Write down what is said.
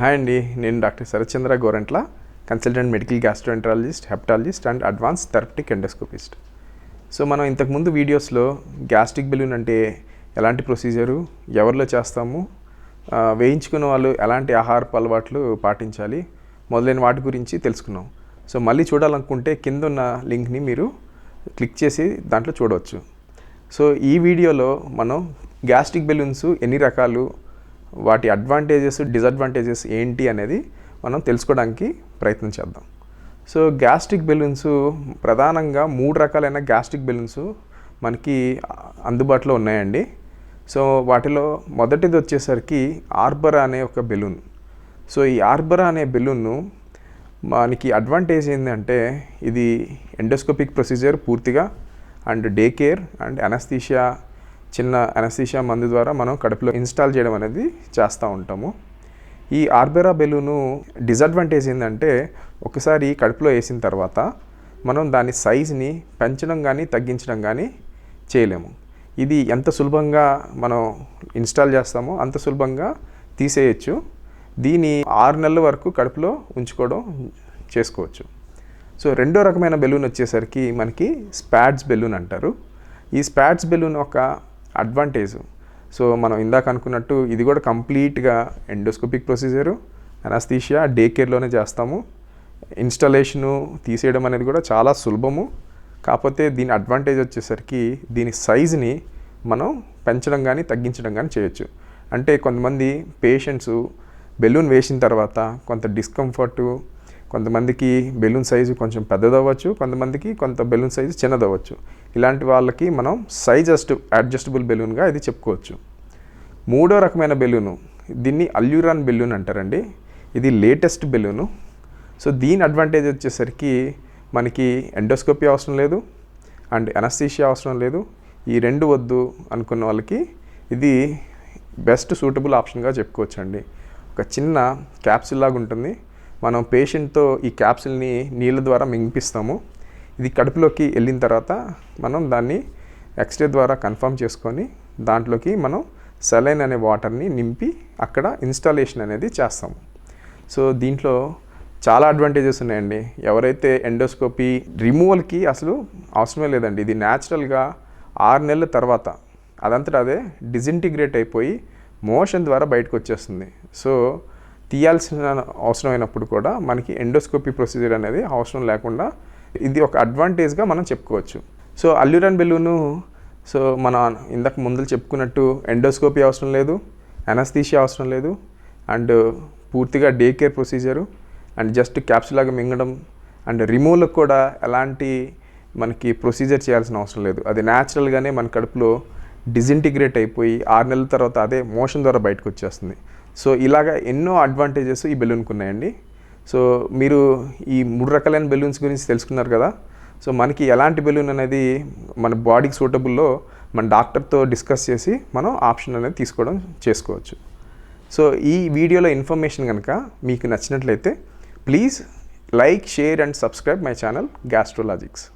Hi అండి నేను doctor Sharatchandra Gorantla consultant medical gastroenterologist hepatologist and advance therapeutic endoscopist so మనం ఇంతకుముందు వీడియోస్లో గ్యాస్ట్రిక్ బెలూన్ అంటే ఎలాంటి ప్రొసీజరు ఎవరిలో చేస్తాము వేయించుకున్న వాళ్ళు ఎలాంటి ఆహారపు అలవాట్లు పాటించాలి మొదలైన వాటి గురించి తెలుసుకున్నాం. సో మళ్ళీ చూడాలనుకుంటే కింద ఉన్న లింక్ని మీరు క్లిక్ చేసి దాంట్లో చూడవచ్చు. సో ఈ వీడియోలో మనం గ్యాస్ట్రిక్ బెలూన్స్ ఎన్ని రకాలు వాటి అడ్వాంటేజెస్ డిసడ్వాంటేజెస్ ఏంటి అనేది మనం తెలుసుకోవడానికి ప్రయత్నం చేద్దాం. సో గ్యాస్ట్రిక్ బెలూన్స్ ప్రధానంగా మూడు రకాలైన గ్యాస్ట్రిక్ బెలూన్స్ మనకి అందుబాటులో ఉన్నాయండి. సో వాటిలో మొదటిది వచ్చేసరికి ఆర్బరా అనే ఒక బెలూన్ సో ఈ ఆర్బరా అనే బెలూన్ను మనకి అడ్వాంటేజ్ ఏంటంటే ఇది ఎండోస్కోపిక్ ప్రొసీజర్ పూర్తిగా and day care and anaesthesia చిన్న అనసీషియా మందు ద్వారా మనం కడుపులో ఇన్స్టాల్ చేయడం అనేది చేస్తూ ఉంటాము. ఈ ఆర్బెరా బెలూను డిసడ్వాంటేజ్ ఏంటంటే ఒకసారి కడుపులో వేసిన తర్వాత మనం దాని సైజ్ని పెంచడం కానీ తగ్గించడం కానీ చేయలేము. ఇది ఎంత సులభంగా మనం ఇన్స్టాల్ చేస్తామో అంత సులభంగా తీసేయచ్చు. దీని ఆరు నెలల వరకు కడుపులో ఉంచుకోవడం చేసుకోవచ్చు. సో రెండో రకమైన బెలూన్ వచ్చేసరికి మనకి స్పాడ్స్ బెలూన్ అంటారు. ఈ స్పాడ్స్ బెలూన్ ఒక అడ్వాంటేజ్. సో మనం ఇందాక అనుకున్నట్టు ఇది కూడా కంప్లీట్గా ఎండోస్కోపిక్ ప్రొసీజరు అనస్థీషియా డే కేర్లోనే చేస్తాము. ఇన్స్టాలేషను తీసేయడం అనేది కూడా చాలా సులభము. కాకపోతే దీని అడ్వాంటేజ్ వచ్చేసరికి దీని సైజుని మనం పెంచడం కానీ తగ్గించడం కానీ చేయొచ్చు. అంటే కొంతమంది పేషెంట్స్ బెలూన్ వేసిన తర్వాత కొంత డిస్కంఫర్టు కొంతమందికి బెలూన్ సైజు కొంచెం పెద్దదవ్వచ్చు కొంతమందికి కొంత బెలూన్ సైజు చిన్నదవ్వచ్చు. ఇలాంటి వాళ్ళకి మనం సైజ్ అస్ట్ అడ్జస్టబుల్ బెలూన్గా ఇది చెప్పుకోవచ్చు. మూడో రకమైన బెలూను దీన్ని అల్యూరాన్ బెలూన్ అంటారండి. ఇది లేటెస్ట్ బెలూను. సో దీని అడ్వాంటేజ్ వచ్చేసరికి మనకి ఎండోస్కోపీ అవసరం లేదు అండ్ ఎనస్థీషియా అవసరం లేదు. ఈ రెండు వద్దు అనుకున్న వాళ్ళకి ఇది బెస్ట్ సూటబుల్ ఆప్షన్గా చెప్పుకోవచ్చండి. ఒక చిన్న క్యాప్సిల్ లాగా ఉంటుంది మనం పేషెంట్తో ఈ క్యాప్సిల్ని నీళ్ళ ద్వారా మింగిపిస్తాము. ఇది కడుపులోకి వెళ్ళిన తర్వాత మనం దాన్ని ఎక్స్రే ద్వారా కన్ఫర్మ్ చేసుకొని దాంట్లోకి మనం సెలైన్ అనే వాటర్ని నింపి అక్కడ ఇన్స్టాలేషన్ అనేది చేస్తాము. సో దీంట్లో చాలా అడ్వాంటేజెస్ ఉన్నాయండి. ఎవరైతే ఎండోస్కోపీ రిమూవల్కి అసలు అవసరమే లేదండి. ఇది న్యాచురల్గా ఆరు నెలల తర్వాత అదంతటా అదే డిజింటిగ్రేట్ అయిపోయి మోషన్ ద్వారా బయటకు వచ్చేస్తుంది. సో తీయాల్సిన అవసరమైనప్పుడు కూడా మనకి ఎండోస్కోపీ ప్రొసీజర్ అనేది అవసరం లేకుండా ఇది ఒక అడ్వాంటేజ్గా మనం చెప్పుకోవచ్చు. సో అల్యూరన్ బెలూను సో మనం ఇందాక ముందు చెప్పుకున్నట్టు ఎండోస్కోపీ అవసరం లేదు అనస్థీషియా అవసరం లేదు అండ్ పూర్తిగా day care procedure and just caps లాగా మింగడం అండ్ రిమూవ్లకు కూడా ఎలాంటి మనకి ప్రొసీజర్ చేయాల్సిన అవసరం లేదు. అది న్యాచురల్గానే మన కడుపులో డిజింటిగ్రేట్ అయిపోయి ఆరు నెలల తర్వాత అదే మోషన్ ద్వారా బయటకు వచ్చేస్తుంది. సో ఇలాగా ఎన్నో అడ్వాంటేజెస్ ఈ బెలూన్కి ఉన్నాయండి. సో మీరు ఈ మూడు రకాలైన బెలూన్స్ గురించి తెలుసుకున్నారు కదా. సో మనకి ఎలాంటి బెలూన్ అనేది మన బాడీకి సూటబుల్లో మన డాక్టర్తో డిస్కస్ చేసి మనం ఆప్షన్ అనేది తీసుకోవడం చేసుకోవచ్చు. సో ఈ వీడియోలో ఇన్ఫర్మేషన్ కనుక మీకు నచ్చినట్లయితే please like share and subscribe my channel Gastrologix